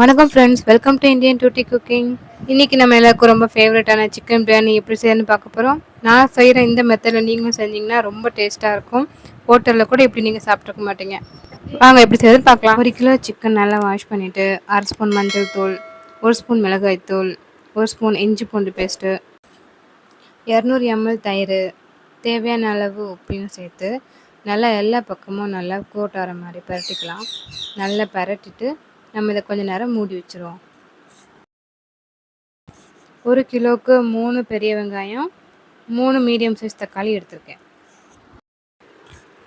வணக்கம் friends welcome to Indian duty cooking இன்றைக்கி நம்ம எல்லாருக்கும் ரொம்ப ஃபேவரட்டான சிக்கன் பிரியாணி எப்படி செய்யணும்னு பார்க்க போகிறோம் நான் செய்கிற இந்த மெத்தடில் நீங்களும் செஞ்சீங்கன்னா ரொம்ப டேஸ்ட்டாக இருக்கும். ஹோட்டலில் கூட இப்படி நீங்கள் சாப்பிட்ருக்க மாட்டீங்க. வாங்க எப்படி செய்யறதுன்னு பார்க்கலாம். ஒரு கிலோ சிக்கன் நல்லா வாஷ் பண்ணிவிட்டு அரை ஸ்பூன் மஞ்சள் தூள் ஒரு ஸ்பூன் மிளகாய் தூள் ஒரு ஸ்பூன் இஞ்சி பூண்டு பேஸ்ட்டு இரநூறு எம்எல் தயிர் தேவையான அளவு உப்பையும் சேர்த்து நல்லா எல்லா பக்கமும் நல்லா கோட் வர மாதிரி பரட்டிக்கலாம். நல்லா பரட்டிட்டு நம்ம இதை கொஞ்சம் நேரம் மூடி வச்சுருவோம். ஒரு கிலோவுக்கு மூணு பெரிய வெங்காயம் மூணு மீடியம் சைஸ் தக்காளி எடுத்திருக்கேன்.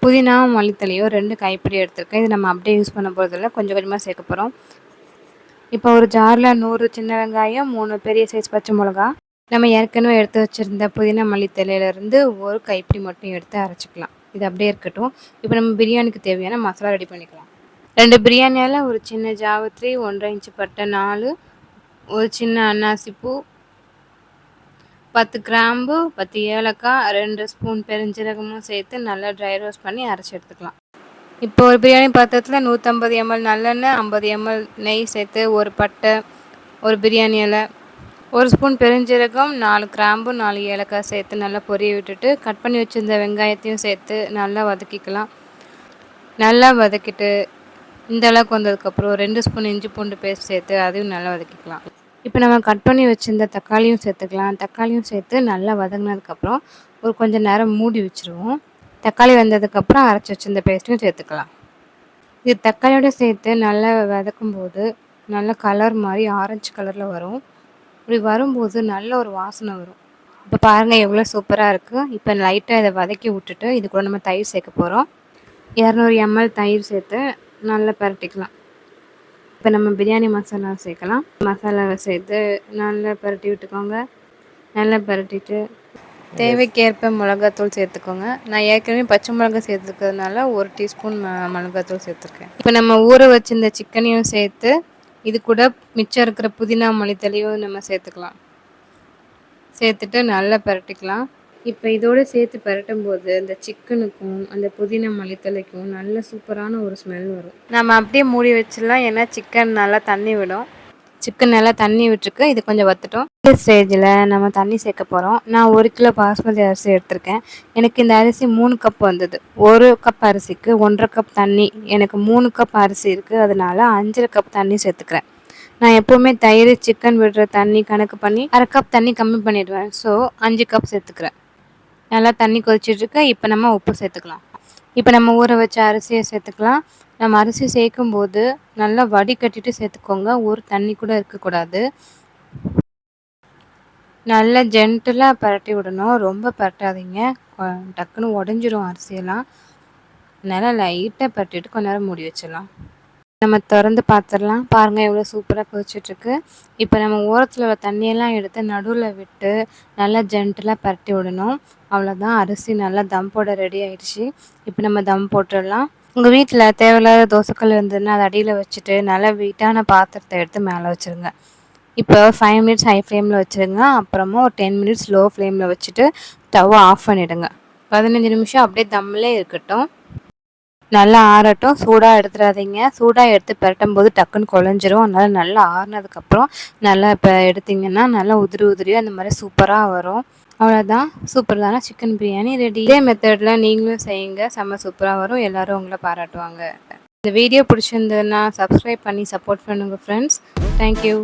புதினா மல்லித்தலையோ ரெண்டு கைப்பிடி எடுத்திருக்கேன். இது நம்ம அப்படியே யூஸ் பண்ண போகிறதில்ல கொஞ்சம் கொஞ்சமாக சேர்க்க போகிறோம் இப்போ ஒரு ஜாரில் நூறு சின்ன வெங்காயம் மூணு பெரிய சைஸ் பச்சை மிளகா. நம்ம ஏற்கனவே எடுத்து வச்சுருந்த புதினா மல்லித்தலையிலேருந்து ஒரு கைப்பிடி மட்டும் எடுத்து அரைச்சிக்கலாம். இது அப்படியே இருக்கட்டும். இப்போ நம்ம பிரியாணிக்கு தேவையான மசாலா ரெடி பண்ணிக்கலாம். ரெண்டு பிரியாணியால் ஒரு சின்ன ஜாவத்ரி ஒன்றரை இன்ச்சு பட்டை நாலு ஒரு சின்ன அன்னாசி பூ பத்து கிராம்பு பத்து ஏலக்காய் ரெண்டு ஸ்பூன் பெருஞ்சீரகமும் சேர்த்து நல்லா ட்ரை ரோஸ்ட் பண்ணி அரைச்சி எடுத்துக்கலாம். இப்போ ஒரு பிரியாணி பாத்திரத்தில் நூற்றம்பது எம்எல் நல்லெண்ணெய் ஐம்பது எம்எல் நெய் சேர்த்து ஒரு பட்டை ஒரு பிரியாணி இலை ஒரு ஸ்பூன் பெருஞ்சீரகம் நாலு கிராம்பு நாலு ஏலக்காய் சேர்த்து நல்லா பொரிய விட்டுட்டு கட் பண்ணி வச்சுருந்த வெங்காயத்தையும் சேர்த்து நல்லா வதக்கிக்கலாம். நல்லா வதக்கிட்டு இந்த அளவுக்கு வந்ததுக்கப்புறம் ரெண்டு ஸ்பூன் இஞ்சி பூண்டு பேஸ்ட் சேர்த்து அதையும் நல்லா வதக்கிக்கலாம். இப்போ நம்ம கட் பண்ணி வச்சுருந்த தக்காளியும் சேர்த்துக்கலாம். தக்காளியும் சேர்த்து நல்லா வதங்கினதுக்கப்புறம் ஒரு கொஞ்சம் நேரம் மூடி வச்சுருவோம். தக்காளி வந்ததுக்கப்புறம் அரைச்சி வச்சுருந்த பேஸ்ட்டையும் சேர்த்துக்கலாம். இது தக்காளியோடு சேர்த்து நல்லா வதக்கும் போது நல்ல கலர் மாதிரி ஆரஞ்சு கலரில் வரும். இப்படி வரும்போது நல்ல ஒரு வாசனை வரும். இப்போ பாருங்கள் எவ்வளோ சூப்பராக இருக்குது இப்போ லைட்டாக இதை வதக்கி விட்டுட்டு இது கூட நம்ம தயிர் சேர்க்க போகிறோம் இரநூறு எம்எல் தயிர் சேர்த்து நல்லா பரட்டிக்கலாம். இப்போ நம்ம பிரியாணி மசாலா சேர்க்கலாம். மசாலாவை சேர்த்து நல்லா பரட்டி விட்டுக்கோங்க. நல்லா பரட்டிட்டு தேவைக்கேற்ப மிளகாத்தூள் சேர்த்துக்கோங்க. நான் ஏற்கனவே பச்சை மிளகா சேர்த்துக்கிறதுனால ஒரு டீஸ்பூன் மிளகாத்தூள் சேர்த்துருக்கேன். இப்போ நம்ம ஊற வச்சிருந்த சிக்கனையும் சேர்த்து இது கூட மிச்சம் இருக்கிற புதினா மல்லித்தலையும் நம்ம சேர்த்துக்கலாம். சேர்த்துட்டு நல்லா பரட்டிக்கலாம். இப்போ இதோடு சேர்த்து பரட்டும் போது அந்த சிக்கனுக்கும் அந்த புதினா மல்லித்தலைக்கும் நல்ல சூப்பரான ஒரு ஸ்மெல் வரும். நம்ம அப்படியே மூடி வச்சிடலாம். ஏன்னா சிக்கன் நல்லா தண்ணி விடும். சிக்கன் நல்லா தண்ணி விட்டுருக்கு. இது கொஞ்சம் வத்துட்டோம். இந்த ஸ்டேஜில் நம்ம தண்ணி சேர்க்க போகிறோம் நான் ஒரு கிலோ பாஸ்மதி அரிசி எடுத்திருக்கேன். எனக்கு இந்த அரிசி மூணு கப் வந்தது. ஒரு கப் அரிசிக்கு ஒன்றரை கப் தண்ணி. எனக்கு மூணு கப் அரிசி இருக்குது அதனால அஞ்சரை கப் தண்ணி சேர்த்துக்கிறேன். நான் எப்போவுமே தயிர் சிக்கன் விடுற தண்ணி கணக்கு பண்ணி அரை கப் தண்ணி கம்மி பண்ணிடுவேன். ஸோ அஞ்சு கப் சேர்த்துக்கிறேன். நல்லா தண்ணி கொதிச்சிட்ருக்கு. இப்போ நம்ம உப்பு சேர்த்துக்கலாம். இப்போ நம்ம ஊற வச்ச அரிசியை சேர்த்துக்கலாம். நம்ம அரிசி சேர்க்கும் போது நல்லா வடிகட்டிட்டு சேர்த்துக்கோங்க. ஒரு தண்ணி கூட இருக்கக்கூடாது. நல்லா ஜென்டலாக பரட்டி விடணும். ரொம்ப பரட்டாதீங்க. டக்குன்னு உடஞ்சிரும் அரிசியெல்லாம். நல்லா லைட்டாக பரட்டிட்டு கொஞ்ச நேரம் மூடி வச்சிடலாம். நம்ம திறந்து பார்த்துடலாம். பாருங்கள் எவ்வளோ சூப்பராக கொதிச்சிட்ருக்கு இப்போ நம்ம ஓரத்தில் உள்ள தண்ணியெல்லாம் எடுத்து நடுவில் விட்டு நல்லா ஜென்டலாக பரட்டி விடணும். அவ்வளோதான் அரிசி நல்லா தம் போட ரெடி ஆகிடுச்சி இப்போ நம்ம தம் போட்டுடலாம். உங்கள் வீட்டில் தேவையில்லாத தோசைக்கல் இருந்ததுன்னா அதை அடியில் வச்சுட்டு நல்லா வீட்டான பாத்திரத்தை எடுத்து மேலே வச்சுருங்க. இப்போ ஃபைவ் மினிட்ஸ் ஹை ஃப்ளேமில் வச்சுருங்க. அப்புறமா ஒரு டென் மினிட்ஸ் லோ ஃப்ளேமில் வச்சுட்டு ஸ்டவ்வை ஆஃப் பண்ணிவிடுங்க பதினஞ்சு நிமிஷம் அப்படியே தம்மிலே இருக்கட்டும். நல்லா ஆறட்டும். சூடாக எடுத்துடாதீங்க சூடாக எடுத்து பரட்டும் போது டக்குன்னு குழஞ்சிரும். அதனால் நல்லா ஆறுனதுக்கப்புறம் நல்லா இப்போ எடுத்திங்கன்னா நல்லா உதிரி உதிரியாக அந்த மாதிரி சூப்பராக வரும். அவ்வளோதான் சூப்பர் தானே? சிக்கன் பிரியாணி ரெடி இதே மெத்தடில் நீங்களும் செய்யுங்க. செம்ம சூப்பராக வரும். எல்லோரும் உங்களை பாராட்டுவாங்க. இந்த வீடியோ பிடிச்சிருந்ததுன்னா சப்ஸ்கிரைப் பண்ணி சப்போர்ட் பண்ணுங்கள் ஃப்ரெண்ட்ஸ் தேங்க்யூ